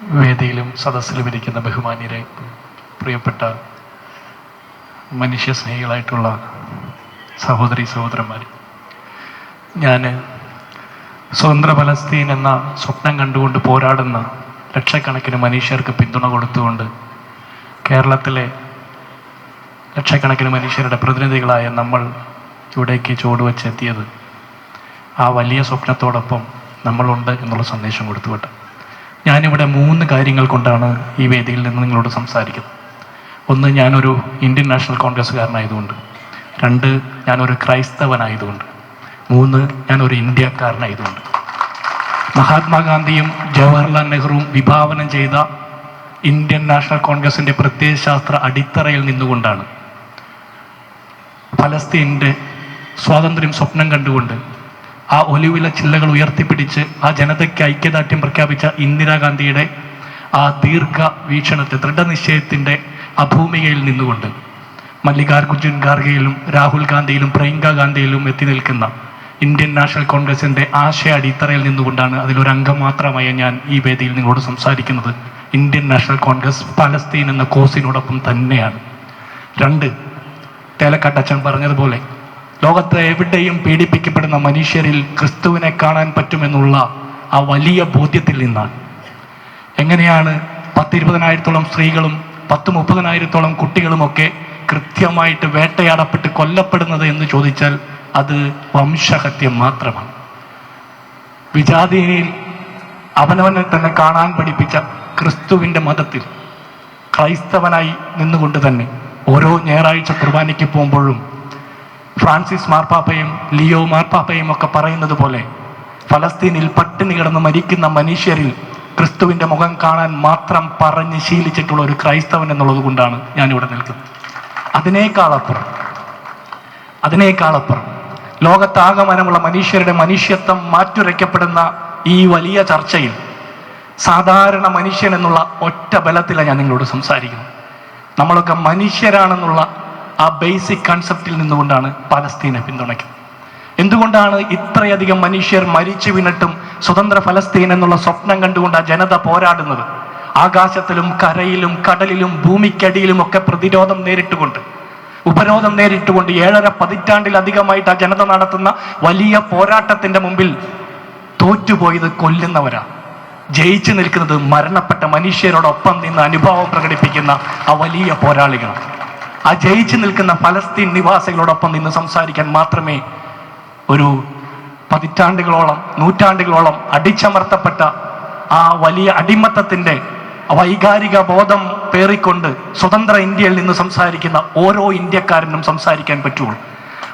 വേദിയിലും സദസ്സിലും ഇരിക്കുന്ന ബഹുമാന്യരെ പ്രിയപ്പെട്ട മനുഷ്യ സ്നേഹികളായിട്ടുള്ള സഹോദരി സഹോദരന്മാർ ഞാൻ സ്വതന്ത്ര ഫലസ്തീൻ എന്ന സ്വപ്നം കണ്ടുകൊണ്ട് പോരാടുന്ന ലക്ഷക്കണക്കിന് മനുഷ്യർക്ക് പിന്തുണ കൊടുത്തുകൊണ്ട് കേരളത്തിലെ ലക്ഷക്കണക്കിന് മനുഷ്യരുടെ പ്രതിനിധികളായ നമ്മൾ ഇവിടേക്ക് ചുവടുവെച്ചെത്തിയത് ആ വലിയ സ്വപ്നത്തോടൊപ്പം നമ്മളുണ്ട് എന്നുള്ള സന്ദേശം കൊടുത്തുവിട്ട്. ഞാനിവിടെ മൂന്ന് കാര്യങ്ങൾ കൊണ്ടാണ് ഈ വേദിയിൽ നിന്ന് നിങ്ങളോട് സംസാരിക്കുന്നത്. ഒന്ന് ഞാനൊരു ഇന്ത്യൻ നാഷണൽ കോൺഗ്രസ്സുകാരനായതുകൊണ്ട്. രണ്ട് ഞാനൊരു ക്രൈസ്തവനായതുകൊണ്ട്. മൂന്ന് ഞാനൊരു ഇന്ത്യക്കാരനായതുകൊണ്ട്. മഹാത്മാഗാന്ധിയും ജവഹർലാൽ നെഹ്റുവും വിഭാവനം ചെയ്ത ഇന്ത്യൻ നാഷണൽ കോൺഗ്രസിന്റെ പ്രത്യയശാസ്ത്ര അടിത്തറയിൽ നിന്നുകൊണ്ടാണ് ഫലസ്തീന്റെ സ്വാതന്ത്ര്യം സ്വപ്നം കണ്ടുകൊണ്ട് ആ ഒലിവില ചില്ലകൾ ഉയർത്തിപ്പിടിച്ച് ആ ജനതയ്ക്ക് ഐക്യദാർഢ്യം പ്രഖ്യാപിച്ച ഇന്ദിരാഗാന്ധിയുടെ ആ ദീർഘ വീക്ഷണത്തെ ദൃഢനിശ്ചയത്തിന്റെ അഭൂമികയിൽ നിന്നുകൊണ്ട് മല്ലികാർജുൻ ഖാർഗെയിലും രാഹുൽ ഗാന്ധിയിലും പ്രിയങ്ക ഗാന്ധിയിലും എത്തി നിൽക്കുന്ന ഇന്ത്യൻ നാഷണൽ കോൺഗ്രസിന്റെ ആശയ അടിത്തറയിൽ നിന്നുകൊണ്ടാണ് അതിലൊരു അംഗം മാത്രമായ ഞാൻ ഈ വേദിയിൽ നിങ്ങളോട് സംസാരിക്കുന്നത്. ഇന്ത്യൻ നാഷണൽ കോൺഗ്രസ് പലസ്തീൻ എന്ന കോസിനോടൊപ്പം തന്നെയാണ്. രണ്ട് തേലക്കാട്ടച്ചൻ പറഞ്ഞതുപോലെ ലോകത്ത് എവിടെയും പീഡിപ്പിക്കപ്പെടുന്ന മനുഷ്യരിൽ ക്രിസ്തുവിനെ കാണാൻ പറ്റുമെന്നുള്ള ആ വലിയ ബോധ്യത്തിൽ നിന്നാണ്. എങ്ങനെയാണ് പത്തിരുപതിനായിരത്തോളം സ്ത്രീകളും പത്ത് മുപ്പതിനായിരത്തോളം കുട്ടികളുമൊക്കെ കൃത്യമായിട്ട് വേട്ടയാടപ്പെട്ട് കൊല്ലപ്പെടുന്നത് എന്ന് ചോദിച്ചാൽ അത് വംശഹത്യം മാത്രമാണ്. വിജാതിയിൽ അവനവനെ തന്നെ കാണാൻ പഠിപ്പിച്ച ക്രിസ്തുവിന്റെ മതത്തിൽ ക്രൈസ്തവനായി നിന്നുകൊണ്ട് തന്നെ ഓരോ ഞായറാഴ്ച കുർബാനയ്ക്ക് പോകുമ്പോഴും ഫ്രാൻസിസ് മാർപ്പാപ്പയും ലിയോ മാർപ്പാപ്പയും ഒക്കെ പറയുന്നത് പോലെ ഫലസ്തീനിൽ പട്ടിണി കിടന്ന് മരിക്കുന്ന മനുഷ്യരിൽ ക്രിസ്തുവിന്റെ മുഖം കാണാൻ മാത്രം പറഞ്ഞ് ശീലിച്ചിട്ടുള്ള ഒരു ക്രൈസ്തവൻ എന്നുള്ളത് കൊണ്ടാണ് ഞാനിവിടെ നിൽക്കുന്നത്. അതിനേക്കാളപ്പുറം അതിനേക്കാളപ്പുറം ലോകത്താകമാനമുള്ള മനുഷ്യരുടെ മനുഷ്യത്വം മാറ്റുരയ്ക്കപ്പെടുന്ന ഈ വലിയ ചർച്ചയിൽ സാധാരണ മനുഷ്യൻ എന്നുള്ള ഒറ്റ ബലത്തിലാണ് ഞാൻ നിങ്ങളോട് സംസാരിക്കുന്നത്. നമ്മളൊക്കെ മനുഷ്യരാണെന്നുള്ള ആ ബേസിക് കൺസെപ്റ്റിൽ നിന്നുകൊണ്ടാണ് പലസ്തീനെ പിന്തുണയ്ക്കുന്നത്. എന്തുകൊണ്ടാണ് ഇത്രയധികം മനുഷ്യർ മരിച്ചു വീണിട്ടും സ്വതന്ത്ര ഫലസ്തീൻ എന്നുള്ള സ്വപ്നം കണ്ടുകൊണ്ട് ആ ജനത പോരാടുന്നത്? ആകാശത്തിലും കരയിലും കടലിലും ഭൂമിക്കടിയിലും ഒക്കെ പ്രതിരോധം നേരിട്ടുകൊണ്ട്. ഉപരോധം നേരിട്ടുകൊണ്ട് ഏഴര പതിറ്റാണ്ടിലധികമായിട്ട് ആ ജനത നടത്തുന്ന വലിയ പോരാട്ടത്തിന്റെ മുമ്പിൽ തോറ്റുപോയത് കൊല്ലുന്നവരാണ്. ജയിച്ചു നിൽക്കുന്നത് മരണപ്പെട്ട മനുഷ്യരോടൊപ്പം നിന്ന് അനുഭവം പ്രകടിപ്പിക്കുന്ന ആ വലിയ പോരാളികളാണ്. ആ ജയിച്ചു നിൽക്കുന്ന ഫലസ്തീൻ നിവാസികളോടൊപ്പം നിന്ന് സംസാരിക്കാൻ മാത്രമേ ഒരു പതിറ്റാണ്ടുകളോളം നൂറ്റാണ്ടുകളോളം അടിച്ചമർത്തപ്പെട്ട ആ വലിയ അടിമത്തത്തിന്റെ വൈകാരിക ബോധം പേറിക്കൊണ്ട് സ്വതന്ത്ര ഇന്ത്യയിൽ നിന്ന് സംസാരിക്കുന്ന ഓരോ ഇന്ത്യക്കാരനും സംസാരിക്കാൻ പറ്റുള്ളൂ.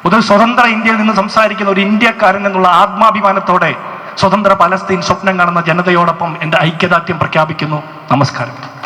ഒരു സ്വതന്ത്ര ഇന്ത്യയിൽ നിന്ന് സംസാരിക്കുന്ന ഒരു ഇന്ത്യക്കാരൻ എന്നുള്ള ആത്മാഭിമാനത്തോടെ സ്വതന്ത്ര പലസ്തീൻ സ്വപ്നം കാണുന്ന ജനതയോടൊപ്പം എന്റെ ഐക്യദാർഢ്യം പ്രഖ്യാപിക്കുന്നു. നമസ്കാരം.